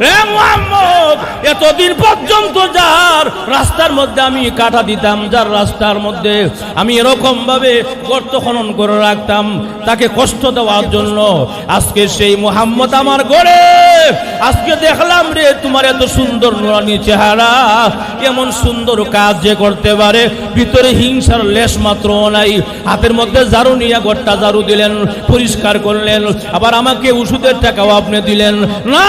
রে মোহাম্মদ এতদিন পর্যন্ত যার রাস্তার মধ্যে আমি কাটা দিতাম, যার রাস্তার মধ্যে আমি এরকম ভাবে গর্ত খনন করে রাখতাম, তাকে কষ্ট দেওয়ার জন্য আজকে সেই মোহাম্মদ আমার গড়ে আজকে দেখলাম রে, তোমার এত সুন্দর নুরানি চেহারা এমন সুন্দর কাজ যে করতে পারে, ভিতরে হিংসার লেশ মাত্র নাই, হাতের মধ্যে ঝাড়ু নিয়ে ঘরটা ঝাড়ু দিলেন, পরিষ্কার করলেন, আবার আমাকে ওষুধের টাকাও আপনি দিলেন। না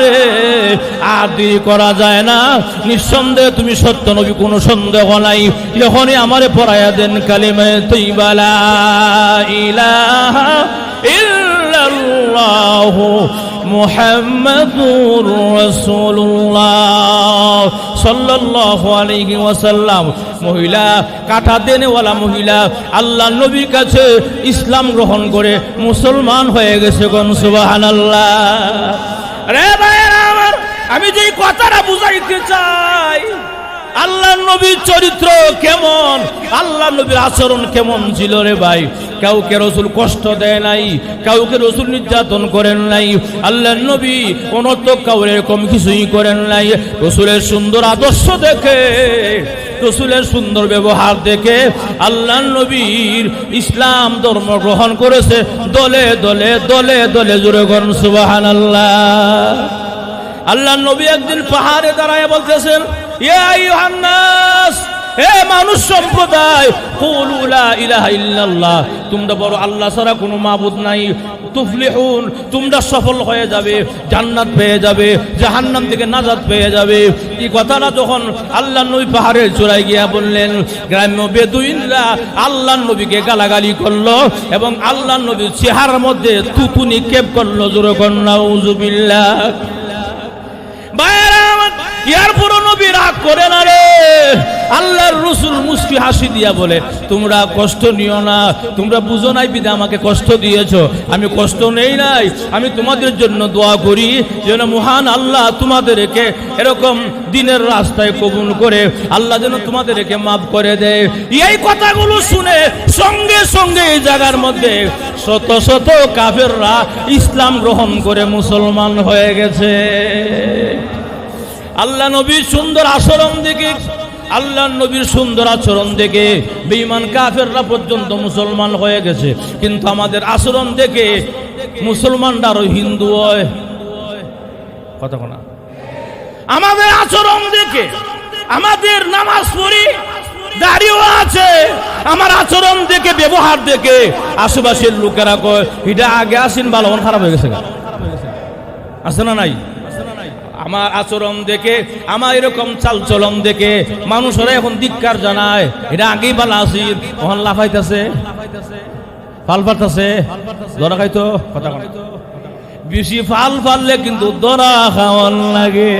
রে আর দেরি করা যায় না। নিঃসন্দেহে তুমি সত্য নবী, কোনো সন্দেহ নাই। যখনই আমারে পড়াইয়া দেন কালিমে তৈবালা ইলাহা ইল্লাল্লাহু মুহাম্মাদুর রাসূলুল্লাহ সাল্লাল্লাহু আলাইহি ওয়াসাল্লাম। মহিলা কাঠা দেনেওয়ালা মহিলা আল্লাহ নবীর কাছে ইসলাম গ্রহণ করে মুসলমান হয়ে গেছে গন সুবহানাল্লাহ। রে আমার আমি যে কথাটা বুঝাইতে চাই, আল্লাহ নবীর চরিত্র কেমন? আল্লাহ নবীর আচরণ কেমন ছিল রে ভাই? কাউকে রসুল কষ্ট দেয় নাই, কাউকে রসুল নির্যাতন করেন নাই, আল্লাহ নবী অনর্থ কাউর এরকম কিছুই করেন নাই। রসুলের সুন্দর আদর্শ দেখে, রসুলের সুন্দর ব্যবহার দেখে আল্লাহ নবীর ইসলাম ধর্ম গ্রহণ করেছে। দলে দলে দলে দলে জুড়ে গরম সুবাহান আল্লাহ আল্লাহ নবী একদিন পাহাড়ে দাঁড়ায় বলতেছেন ইউহান্নাস মানুষ আল্লাহ ছাড়া মাবুদ নাই সফল হয়ে যাবে নাজাত যাবে। এই কথাটা আল্লাহ পাহাড়ের চূড়ায় গিয়া বললেন, গ্রাম্য বেদুইনরা আল্লাহ নবীকে গালাগালি করল এবং আল্লাহ নবীর চেহারার মধ্যে তুতু নিক্ষেপ করল, জোরে কন্যা উজুবিল্লাহ ভাইয়েরা পুরো নবী রাগ করে না রে? আল্লাহর রসুল মুস্কি হাসি দিয়া বলে, তোমরা কষ্ট নিও না, তোমরা বুঝো নাই বিদা আমাকে কষ্ট দিয়েছ। আমি কষ্ট নেই নাই, আমি তোমাদের জন্য দোয়া করি, যেন মহান আল্লাহ তোমাদেরকে এরকম দিনের রাস্তায় কবুল করে, আল্লাহ যেন তোমাদেরকে মাফ করে দেয় এই কথাগুলো শুনে সঙ্গে সঙ্গে এই জায়গার মধ্যে শত শত কাফেররা ইসলাম গ্রহণ করে মুসলমান হয়ে গেছে। আল্লাহ নবীর সুন্দর আচরণ দেখে, আল্লাহ নবীর সুন্দর আচরণ দেখে বেঈমান কাফেররা পর্যন্ত মুসলমান হয়ে গেছে। কিন্তু আমাদের আচরণ দেখে মুসলমানরা আরও হিন্দু হয়। কথা কোনা। আমাদের আচরণ দেখে, আমাদের নামাজ পড়ি, দাড়িও আছে। আমার আচরণ দেখে, ব্যবহার দেখে আশেপাশের লোকেরা কয়, এটা আগে আসেন ভালো খারাপ হয়ে গেছে। আছে না নাই? আমার আচরণ দেখে, আমার এরকম চালচলন দেখে মানুষরা এখন ধিক্কার জানায়, এটা আগেই ভালো আছি ওখান লাফাইতেছে। ফাল ধরা কথা বলে বেশি ফাল ফাললে কিন্তু দরা খাওয়ান লাগে।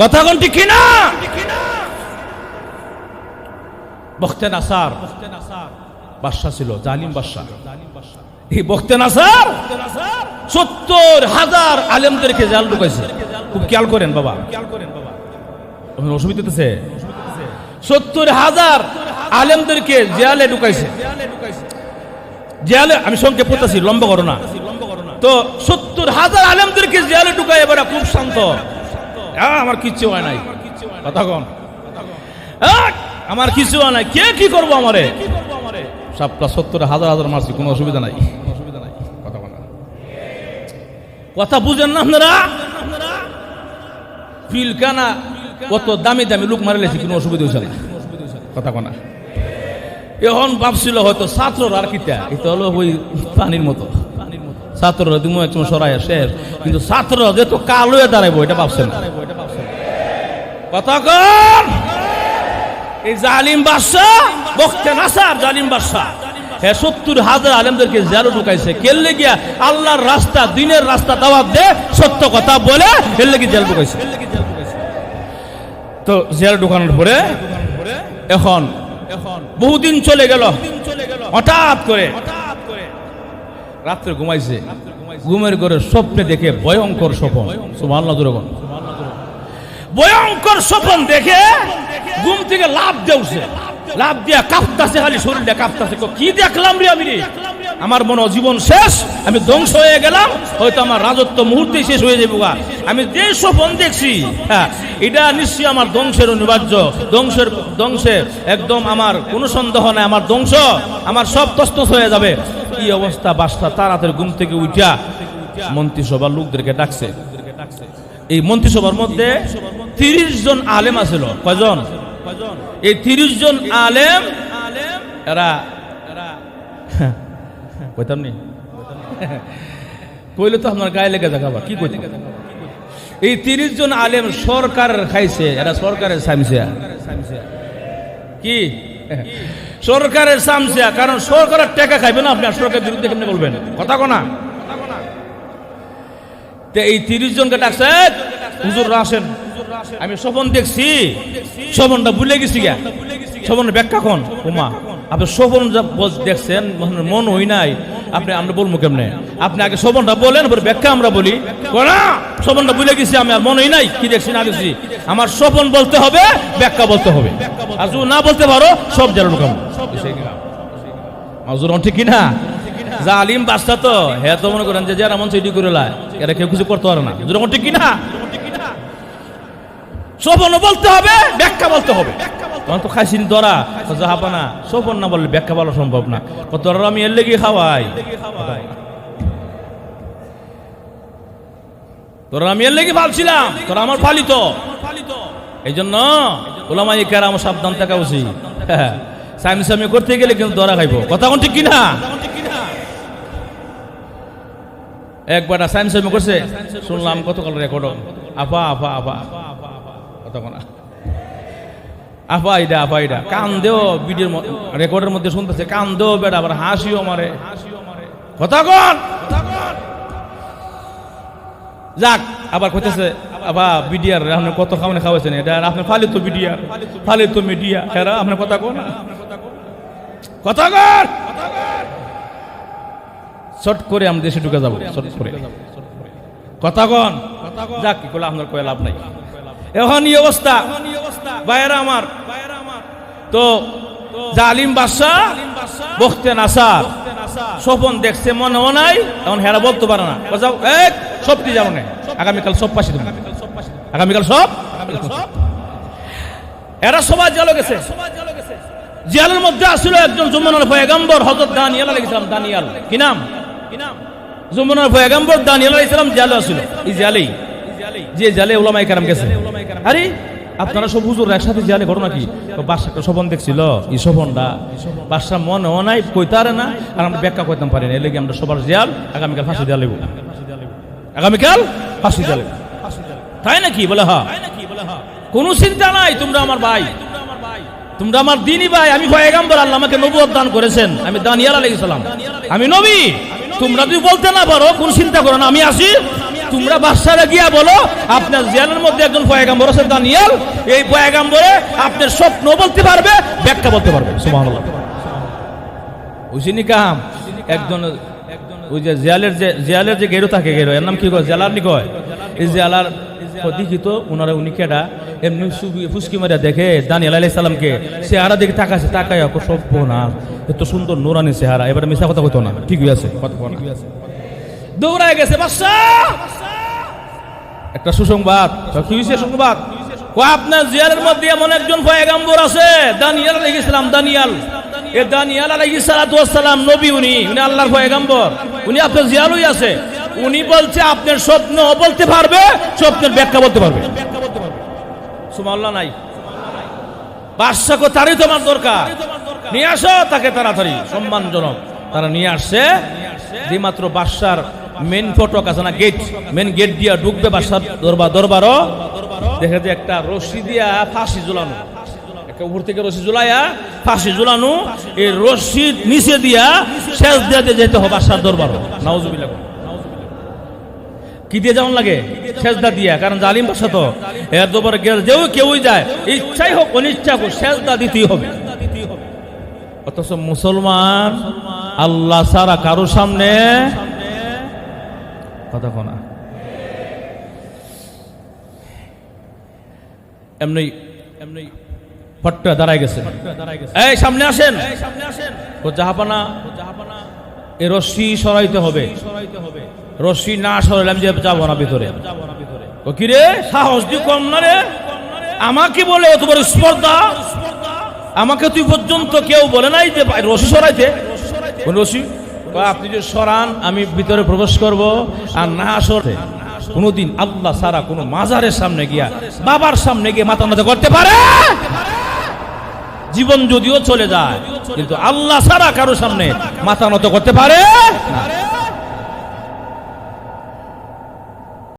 কথা কোন ঠিক কিনা? বখতে নাসার। বাদশা ছিল, জালিম বাদশা। এই বখতে নাসার সত্তর হাজার আলেমদেরকে জাল ঢুকাইছে। খুব খেয়াল করেন বাবা। আপনার অসুবিধা হতেছে সত্তর হাজার আলেমদেরকে জেলে ঢুকাইছে। জেলে আমি সংক্ষেপ করতেছি, লম্বা ঘটনা তো সত্তর হাজার আলেমদেরকে জেয়ালে ঢুকাই এবারে খুব শান্ত। আমার কিচ্ছু হয় নাই। কথা কন। আমার কিছু হয় নাই। কে কি করব আমারে? সাপটা সত্তর হাজার হাজার মারছি, কোনো অসুবিধা নাই। অসুবিধা কথা বুঝেন না আপনারা? পিলকানা কত দামি দামি লোক মারিলেছি কোনো অসুবিধা হয়েছে না। কথা কনা। এখন ভাবছিল হয়তো ছাত্ররা আর কিতা এটা হলো ওই পানির মতো। ছাত্ররা তুমি একদম সরাই শেষ, কিন্তু ছাত্ররা যেহেতু কাল হয়ে দাঁড়াইবো, এটা ভাবছে না। কথা কন! এই জালিম বাদশাহ বখতে নাসার জালিম বাদশাহ। সত্তর হাজার আলেমদেরকে জেলে ঢুকাইছে। কেললে গিয়া আল্লাহর রাস্তা, দিনের রাস্তা দাওয়াত দে, সত্য কথা বলে এলে কি জেল ঢুকাইছে। তো জেল ঢুকানোর পরে এখন এখন বহুদিন চলে গেল। হঠাৎ করে রাত্রে ঘুমাইছে। ঘুমের ঘরে স্বপ্নে দেখে ভয়ঙ্কর স্বপ্ন। সুবহানাল্লাহ, জোরে ভয়ঙ্কর স্বপ্ন দেখে ঘুম থেকে লাভ দেউছে লাভ দিয়া কাঁপতাছে খালি শরীরটা কাঁপতাছে। কো, দেখলাম রে আমি রে? আমার মনে জীবন শেষ আমি ধ্বংস হয়ে গেলাম হয়তো আমার রাজত্ব মুহূর্তে শেষ হয়ে যাব। আমি যে স্বপন দেখছি হ্যাঁ এটা নিশ্চয়ই আমার ধ্বংসের অনিবার্য। ধ্বংসের ধ্বংসের একদম আমার কোনো সন্দেহ নাই আমার ধ্বংস আমার সব তস্তস হয়ে যাবে। কি অবস্থা বাসটা তাড়াতাড়ি ঘুম থেকে উঠা মন্ত্রিসভার লোকদেরকে ডাকছে। এই মন্ত্রিসভার মধ্যে তিরিশ জন আলেম আছিল। কয়জন? এই তিরিশ জন আলেম এরা কইতাম নি? কইলে তো আপনার গায়ে লেগে যাবে কি কইতাম? এই তিরিশ জন আলেম সরকারের খাইছে এরা সরকারের সামসিয়া। কি? সরকারের সামসিয়া কারণ সরকারের টাকা খাইবে না আপনি সরকারের বিরুদ্ধে কেমনে বলবেন? কথা কোনা? তে এই তিরিশ জনকে ডাকছে "এই, হুজুররা আসেন। আমি স্বপন দেখছি। স্বপনটা ভুলে গেছি গা স্বপনের ব্যাখ্যা কোন? উমা আপনি স্বপন দেখছেন মন- হই নাই। আপনি আমরা বলব কেমনে? আপনি আগে স্বপনটা বলেন পরে ব্যাখ্যা আমরা বলি। না স্বপনটা ভুলে গেছি আমি আর মন হই নাই। কি দেখছি না দেখছি? আমার স্বপন বলতে হবে ব্যাখ্যা বলতে হবে। আর যদি না বলতে পারো সব জানো কাম মাজুর ঠিক কিনা? যা আলিম বাস্তা তো। হ্যাঁ তো মনে করেন যে যারা মন সেটি করে লাই এরা কেউ কিছু করতে পারে না। যেরকম ঠিক কিনা? সোপন বলতে হবে, ব্যাখ্যা বলতে হবে। তখন তো খাইছিন দরা যাহাবা না সোপন না বললে ব্যাখ্যা বলা সম্ভব না। কত আমি এর লেগে খাওয়াই। তোরা আমি এর লেগে ভাবছিলাম, তোরা আমার ফালিত এই জন্য ওলামাই কেরাম সাবধান থাকা উচিত। সামি সামি করতে গেলে কিন্তু দরা খাইব। কথা কোন ঠিক কিনা? একবার সাইন সামি করছে, শুনলাম কতকাল রেকর্ড আফা আফা আফা। কথা কোনা আফা ইডা আফা ইডা কান দেও ভিডিওর রেকর্ডের মধ্যে শুনতেছে কান দেও বেড়া, আবার হাসিও মারে। কথা কন! যাক, আবার কইতেছে আবার বিডিয়ার আপনি কত খাওয়ানে খাওয়াইছেন? এটা আর আপনি ফালিত বিডিয়ার ফালিত মিডিয়া এরা আপনি কথা কন কথা কন! শর্ট করে আমরা দেশে ঢুকে যাব শর্ট করে। কথা কন! যাক কি করলে আপনার কয়ে লাভ নাই। এখন এই অবস্থা। বাইরে আমার। তো জালিম বাদশাহ বখতে নাসা। স্বপন দেখছে মনে নাই এখন হেরা বলতে পারে না। যাও এক সব কি যাব না। আগামীকাল সব পাশে আগামীকাল সব? এরা সবাই জেলে গেছে। জিয়ালের মধ্যে আসছিল একজন জুমনার পয়গাম্বর হজরত দানিয়াল আলাইহিস সালাম। দানিয়াল কি নাম? জুমনার পয়গাম্বর দানিয়াল আলাইহিস সালাম জালে আসছিল এই জালেই। যে জালে ওলামাই কেরাম গেছে। আরে, আপনারা সব হুজুর একসাথে জালে ঘটনা কি? বাদশা একটা স্বপন দেখছিল, এই স্বপনটা বাদশা মনে নাই কইতারে না? আর আমরা ব্যাখ্যা করতাম পারি না এর লেগে আমরা সবার জিয়াল আগামীকাল ফাঁসি দেওয়া লাগবো। আগামীকাল ফাঁসি দেওয়া লাগবো। তাই নাকি? বলে হ্যাঁ কোনো চিন্তা নাই, তোমরা আমার ভাই। তোমরা আমার দিনই ভাই, আমি পয়গাম্বর, আল্লাহ আমাকে নবুয়ত দান করেছেন। আমি দানিয়াল আলাইহিস সালাম। আমি নবী। তোমরা যদি বলতে না পারো, কোন চিন্তা করো না, আমি আসি। তোমরা বাদশারা গিয়া বলো, আপনার জিয়ালের মধ্যে একজন পয়গাম্বর আছে, দানিয়াল। এই পয়গাম্বরে আপনার স্বপ্ন বলতে পারবে, ব্যাখ্যা বলতে পারবে। সুবহানাল্লাহ। বুঝিনি কাম একজন, ওই যে জিয়ালের যে জিয়ালের যে গেরো থাকে গেরো, এর নাম কি কয়? জেলার নি কয়? এই জেলার দেখি তো ওনারা উনি কেডা? এমনি ফুসকি মারিয়া দেখে দানিয়াল আলাইহিস সালামকে, চেহারা দেখে তাকাছে, তাকায় সব না এত সুন্দর নুরানি চেহারা, এবারে মিশা কথা কইতো না ঠিক আছে, কথা দৌড়ায় গেছে বাচ্চা একটা সুসংবাদ। কি হয়েছে সংবাদ ও আপনার জিয়ারের মধ্যে এমন একজন পয়গাম্বর আছে দানিয়াল আলাইহিস ইসলাম দানিয়াল। এ দানিয়াল ওয়াস সালাম নবী উনি উনি আল্লাহর পয়গাম্বর। উনি আপনার জিয়ালই আছে। উনি বলছে আপনার স্বপ্ন বলতে পারবে স্বপ্নের ব্যাখ্যা বলতে পারবে। সুবহানাল্লাহ নাই। বাদশাকে তারই তোমার দরকার। নিয়ে আসো তাকে তাড়াতাড়ি। সম্মানজনক। তারা নিয়ে আসছে। যে মাত্র বাদশার মেন ফটক আছে না গেট মেন গেট দিয়া ঢুকবে বাদশার দরবার দরবারও। দেখে যে একটা রশি দিয়া ফাঁসি ঝুলানো। উপর থেকে রশি ঝুলাইয়া ফাঁসি ঝুলানো। এই রশি নিচে দিয়া শেষ দিয়া দিয়ে যেতে হবে বাদশার দরবারও। নাউজুবিল্লাহ। কি দিয়ে যেমন লাগে? সেজদা দিয়া। কারণ জালিম বাসা তো। এর গেল যেও কেউই যায়। ইচ্ছাই হোক, অনিচ্ছা হোক সেজদা দিতেই হবে। অথচ মুসলমান আল্লাহ সারা কারও সামনে কথা কোনা এমনি এমনি ফট্টা দাঁড়ায় গেছে। এই সামনে আসেন। ও জাহাপানা এই রশ্মি সরাইতে হবে। রশ্মি না সরাইলে আমি যাব না ভিতরে। ও কি রে? সাহস দি কম না রে? আমাকে বলে বড় স্পর্ধা। আমাকে তুই পর্যন্ত কেউ বলে নাই যে রশি সরাইতে। কোন রশি কয়, আপনি যদি সরান, আমি ভিতরে প্রবেশ করব আর না সরে কোনোদিন আল্লাহ সারা কোনো মাজারের সামনে গিয়া, বাবার সামনে গিয়ে মাথা মাথা করতে পারে? জীবন যদিও চলে যায়, কিন্তু আল্লাহ সারা কারও সামনে মাথা নত করতে পারে না।